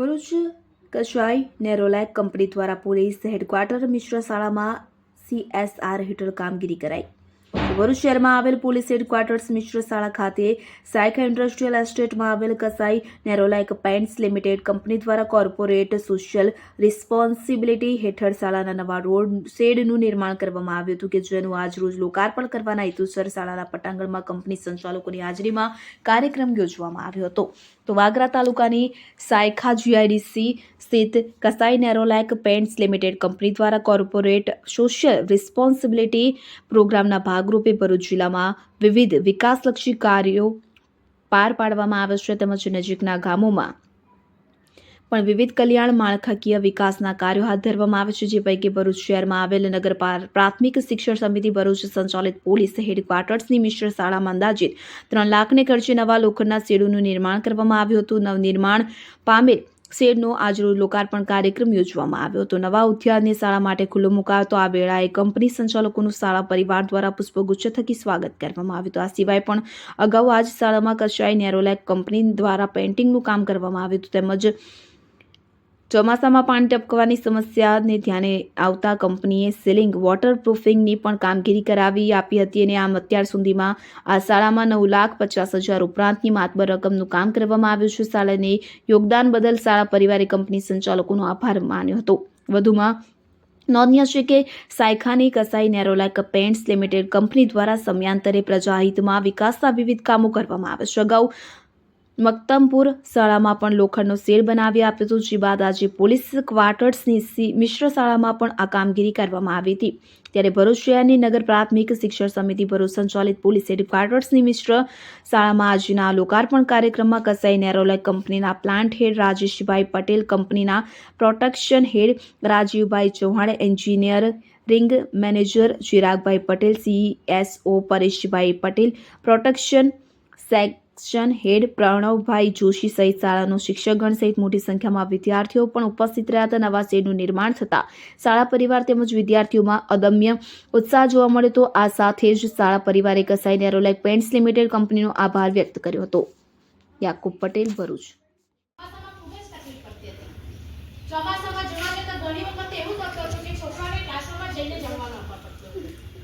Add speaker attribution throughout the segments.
Speaker 1: Bharuch Kansai Nerolac company દ્વારા police headquarter મિશ્ર શાળામાં સીએસઆર હેઠળ કામગીરી કરાઈ. ભરૂચ શહેરમાં આવેલ પોલીસ હેડક્વાર્ટર્સ મિશ્ર શાળા ખાતે સાયકા ઇન્ડસ્ટ્રીયલ એસ્ટેટમાં આવેલ Kansai Nerolac paints limited company દ્વારા કોર્પોરેટ સોશિયલ રિસ્પોન્સિબિલિટી હેઠળ શાળાના નવા રોડ શેડનું નિર્માણ કરવામાં આવ્યું હતું કે જેનું આજરોજ લોકાર્પણ કરવાના હેતુસર શાળાના પટાંગણમાં કંપની સંચાલકોની હાજરીમાં કાર્યક્રમ યોજવામાં આવ્યો હતો. તો વાગરા તાલુકાની સાયખા જીઆઈડીસી સ્થિત Kansai Nerolac paints limited company દ્વારા કોર્પોરેટ સોશિયલ રિસ્પોન્સિબિલિટી પ્રોગ્રામના ભાગરૂપે ભરૂચ જિલ્લામાં વિવિધ વિકાસલક્ષી કાર્યો પાર પાડવામાં આવે છે તેમજ નજીકના ગામોમાં પણ વિવિધ કલ્યાણ માળખાકીય વિકાસના કાર્યો હાથ ધરવામાં આવે છે, જે પૈકી ભરૂચ શહેરમાં આવેલ નગર પ્રાથમિક શિક્ષણ સમિતિ ભરૂચ સંચાલિત પોલીસ હેડક્વાર્ટર્સની મિશ્ર શાળામાં અંદાજિત ત્રણ લાખને ખર્ચે નવા લોખંડના શેડુનું નિર્માણ કરવામાં આવ્યું હતું. નવનિર્માણ પામેલ શેડનો આજરોજ લોકાર્પણ કાર્યક્રમ યોજવામાં આવ્યો હતો. નવા ઉદ્યાનની શાળા માટે ખુલ્લો મુકાયો તો આ વેળાએ કંપની સંચાલકોનું શાળા પરિવાર દ્વારા પુષ્પગુચ્છ થકી સ્વાગત કરવામાં આવ્યું હતું. આ સિવાય પણ અગાઉ આજ શાળામાં કશાય નેરોલેક કંપની દ્વારા પેઇન્ટિંગનું કામ કરવામાં આવ્યું હતું. તેમજ ચોમાસામાં પાણી ટપકવાની સમસ્યાને ધ્યાને આવતા કંપનીએ સીલિંગ વોટરપ્રૂફિંગની પણ કામગીરી કરાવી આપી હતી અને આમ અત્યાર સુધીમાં આ શાળામાં નવ લાખ પચાસ હજાર ઉપરાંતની માતબર રકમનું કામ કરવામાં આવ્યું છે. શાળાને યોગદાન બદલ શાળા પરિવારે કંપની સંચાલકોનો આભાર માન્યો હતો. વધુમાં નોંધનીય છે કે સાયખાની કસાઈ નેરોલાક પેન્ટ્સ લિમિટેડ કંપની દ્વારા સમયાંતરે પ્રજાહિતમાં વિકાસના વિવિધ કામો કરવામાં આવે છે. અગાઉ મક્તમપુર શાળામાં પણ લોખંડનો શેડ બનાવી આપ્યો હતો, જે બાદ આજે પોલીસ ક્વાર્ટર્સની મિશ્ર શાળામાં પણ આ કામગીરી કરવામાં આવી હતી. ત્યારે ભરૂચ શહેરની નગર પ્રાથમિક શિક્ષણ સમિતિ ભરૂચ સંચાલિત પોલીસ હેડક્વાર્ટર્સની મિશ્ર શાળામાં આજના લોકાર્પણ કાર્યક્રમમાં કસાઈ નેરોલેક કંપનીના પ્લાન્ટ હેડ રાજેશભાઈ પટેલ, કંપનીના protection head Rajivbhai Chauhan, engineering manager Chiragbhai Patel CSO Pareshbhai Patel, protection section head Pranavbhai Joshi સહિત શાળાનો શિક્ષકગણ સહિત મોટી સંખ્યામાં વિદ્યાર્થીઓ પણ ઉપસ્થિત રહ્યા હતા. નવા શેડનું નિર્માણ થતાં શાળા પરિવાર તેમજ વિદ્યાર્થીઓમાં અદમ્ય ઉત્સાહ જોવા મળ્યો હતો. આ સાથે જ શાળા પરિવારે કસાઈ નેરોલેક પેન્ટ્સ લિમિટેડ કંપનીનો આભાર વ્યક્ત કર્યો હતો. યાકુબ પટેલ, ભરૂચ.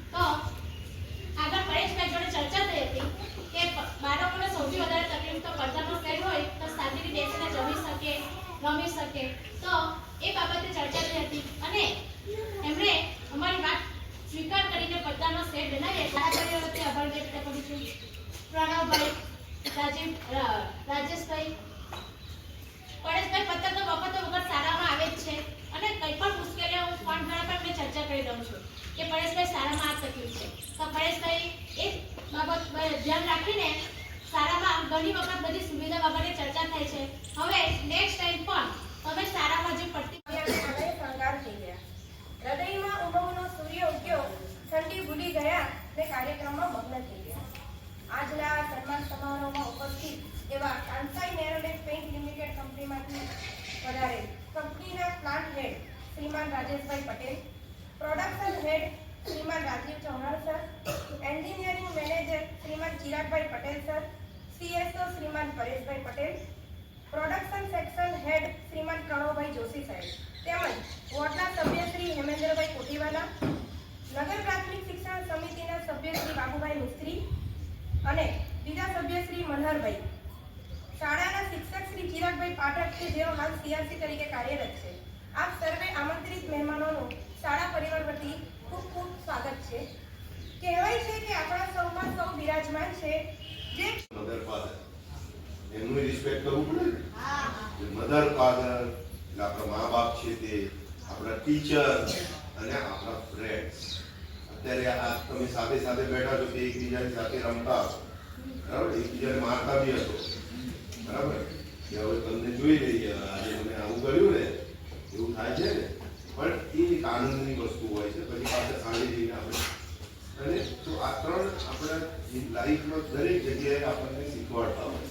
Speaker 2: તો ચર્ચા થઈ હતી કે પ- બાળકોને સૌથી વધારે તકલીફ તો પડદાનો સેટ હોય તો શાંતિથી બેસીને જમી શકે રમી શકે તો એ બાબતે ચર્ચા થઈ હતી અને એમણે અમારી વાત સ્વીકાર કરીને પડદાનો સેટ બનાવી સારા પરિવારથી આભાર વ્યક્ત કરું છું પ્રણવભાઈ રાજીવ રાજેશભાઈ. પરેશભાઈ પત્તર તો વખતો વખત સારામાં આવે જ છે. અને કંઈ પણ મુશ્કેલીઓ હું ફોન દ્વારા પણ મેં ચર્ચા કરી દઉં છું કે પરેશભાઈ સારામાં આ તકલીફ છે. તો પરેશભાઈ, એ બાબત ધ્યાન રાખીને શાળામાં ઘણી વખત બધી સુવિધા બાબતે ચર્ચા થાય છે. હવે નેક્સ્ટ ટાઈમ પણ તમે શાળામાં જે પડતી
Speaker 3: હૃદય શણગાર થઈ ગયા હૃદયમાં ઉમંગનો સૂર્ય ઉગ્યો ઠંડી ભૂલી ગયા ને કાર્યક્રમમાં મગ્ન થઈ ગયા આજના આ સન્માન સમારોહમાં ઉપસ્થિત એવા કાંસાઈ નેરોલેક પેઇન્ટ લિમિટેડ કંપનીમાંથી વધારે કંપનીના plant head Shriman Rajeshbhai Patel production head Shriman Rajiv Chauhan sir engineering manager Shriman Chiragbhai Patel sir CSO Shriman Pareshbhai Patel production section head Shriman Pranavbhai Joshi સાહેબ. તેમજ વોર્ડના સભ્ય શ્રી હેમેન્દ્રભાઈ કોટીવાલા નગર પ્રાથમિક શિક્ષણ સમિતિના સભ્ય શ્રી બાબુભાઈ મિસ્ત્રી અને બીજા સભ્ય શ્રી મનહરભાઈ. શાળાના શિક્ષક શ્રી ચિરાગભાઈ પાઠક કે જેઓ હાલ સીઆરસી તરીકે કાર્યરત છે. આપ સર્વે આમંત્રિત મહેમાનોનું શાળા પરિવાર વતી ખૂબ ખૂબ સ્વાગત છે. કહેવાય છે કે આપણા સૌમાં સૌ બિરાજમાન છે. જે
Speaker 4: મધર ફાધર. એમનું રિસ્પેક્ટ કરવું પડે ને? મધર ફાધર એટલે આપણા મા બાપ છે તે આપણા ટીચર અને આપણા ફ્રેન્ડ્સ અત્યારે આ તમે સાથે સાથે બેઠા છો તે એકબીજાની સાથે રમતા બરાબર? એકબીજાને મારતા બી હતો બરાબર? કે હવે તમને જોઈ લઈએ આજે મને આવું કર્યું પણ એ એક આનંદની વસ્તુ હોય છે. પછી પાછળ સાંજે જઈને આપણે અને તો આ ત્રણ આપણા લાઈફમાં દરેક જગ્યાએ આપણને શીખવાડતા હોય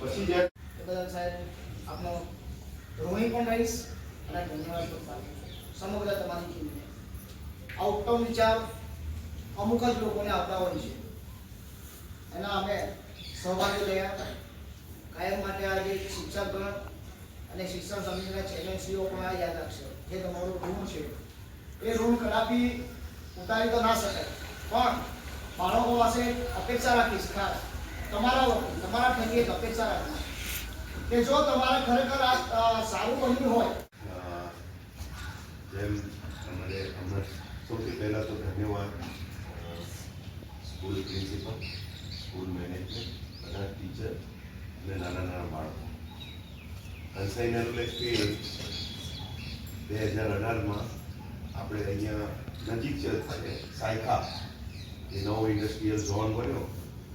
Speaker 4: પછી જ્યારે
Speaker 5: બધા સાહેબ, આપનો ઋણી પણ રહીશ અને ધન્યવાદ. સમગ્ર તમારી ટીમને આ ઉત્તમ વિચાર અમુક જ લોકોને આવતા હોય છે. એના અમે સહભાગી રહ્યા કાયમ માટે આજે શિક્ષકગણ અને શિક્ષણ સમિતિના ચેરમેનશ્રીઓ પણ આ યાદ રાખશે જે તમારો ઋણ છે. એ ઋણ કદાપી ઉતારી તો ના શકાય. પણ બાળકો પાસે અપેક્ષા રાખીશ, ખાસ. તમારા તમારા થકી એક અપેક્ષા રાખીશ. કે જો તમારે ખરેખર આ સારું બન્યું હોય.
Speaker 4: જેમ તમારે અમર સૌથી પહેલાં તો ધન્યવાદ. સ્કૂલ પ્રિન્સિપલ સ્કૂલ મેનેજમેન્ટ બધા ટીચર અને નાના નાના બાળકો. કન્સાઇનરનું એક્સપિરિયન્સ બે હજાર અઢારમાં આપણે અહીંયા નજીક છે છે સાયખા એ નવો ઇન્ડસ્ટ્રીયલ ઝોન બન્યો.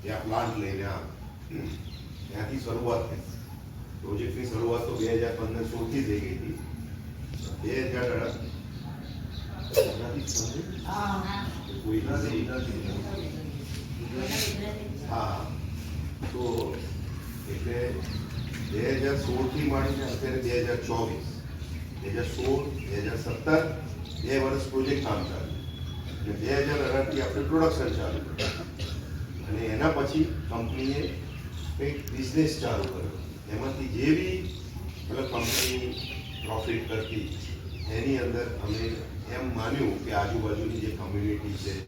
Speaker 4: ત્યાં પ્લાન્ટ લઈને આ ત્યાંથી શરૂઆત થઈ. પ્રોજેક્ટની શરૂઆત તો બે હજાર પંદર સોળથી થઈ ગઈ હતી. બે હજાર અઢાર. કોઈ નથી. હા. તો એટલે બે હજાર સોળથી માંડીને અત્યારે બે હજાર ચોવીસ, બે હજાર સોળ, બે હજાર સત્તર, બે વર્ષ પ્રોજેક્ટ કામ ચાલ્યું અને બે હજાર અઢારથી આપણે પ્રોડક્શન ચાલુ કર્યું. અને એના પછી કંપનીએ કંઈક બિઝનેસ ચાલુ કર્યો. એમાંથી જે બી, મતલબ કંપની પ્રોફિટ કરતી, એની અંદર અમે એમ માન્યું કે આજુબાજુની જે કમ્યુનિટી છે